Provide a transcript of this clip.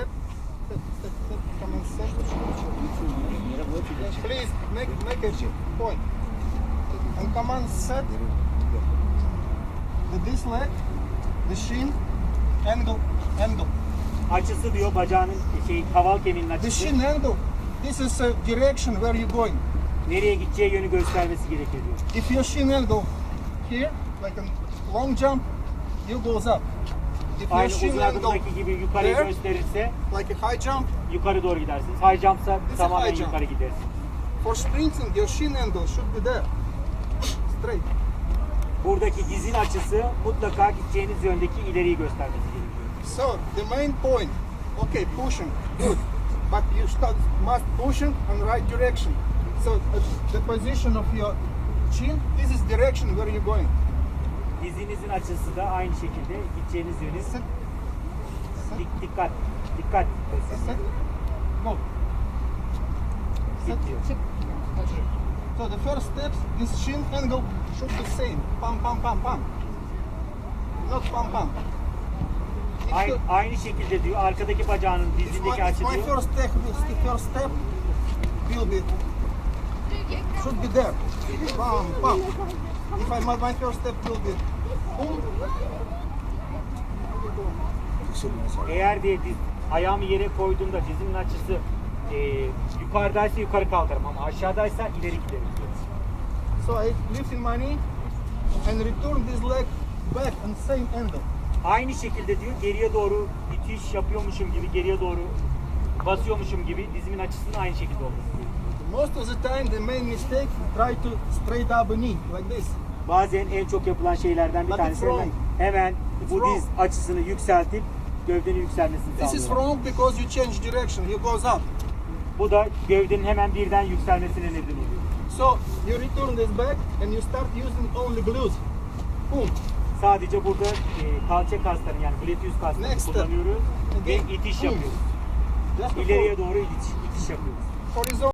step, step, step, step, come and step. Please make make a point. And come set. The this leg, the shin, angle, angle. Açısı diyor bacağının şey kaval kemiğinin The açısı. shin angle. This is a direction where you're going. Nereye gideceği yönü göstermesi gerekiyor diyor. If your shin angle here, like a long jump, you goes up. If Aynı shin uzun angle adımdaki gibi yukarı there, gösterirse like a high jump, yukarı doğru gidersiniz. High jump'sa This is tamamen high jump. yukarı gidersiniz. for sprinting, your shin angle should be there, straight. Buradaki dizin açısı mutlaka gideceğiniz yöndeki ileriyi göstermesi gerekiyor. So the main point, okay, pushing, good, but you start, must pushing on right direction. So uh, the position of your chin, this is direction where you're going. Dizinizin açısı da aynı şekilde gideceğiniz yönü Sit, dik, dikkat, dikkat gösteriyor. go. Diyor. sit. So the first steps, this shin angle should be same. Pam, pam, pam, pam. Not pam, pam. It's Aynı, the- aynı şekilde diyor arkadaki bacağının It's my, dizindeki it's açı my diyor. first step. The first step will be should be there. Bam, bam. If I my, my first step will be. Eğer diye diz, ayağımı yere koyduğumda dizimin açısı e, yukarıdaysa yukarı kalkarım ama aşağıdaysa ileri giderim. So I lift in my knee and return this leg back on same angle. Aynı şekilde diyor geriye doğru itiş yapıyormuşum gibi geriye doğru basıyormuşum gibi dizimin açısının aynı şekilde olması. Most of the time, the main mistake try to straight up knee like this. Bazen en çok yapılan şeylerden bir But tanesi it's hemen, wrong. hemen It's bu wrong. diz açısını yükseltip gövdenin yükselmesini This is sağlıyor. wrong because you change direction. You goes up. Bu da gövdenin hemen birden yükselmesine neden oluyor. So you return this back and you start using only glutes. Boom. Sadece burada e, kalça kaslarını yani gluteus kaslarını Next step. kullanıyoruz ve Again. itiş Boom. yapıyoruz. Just before İleriye doğru itiş, itiş yapıyoruz. horizontal.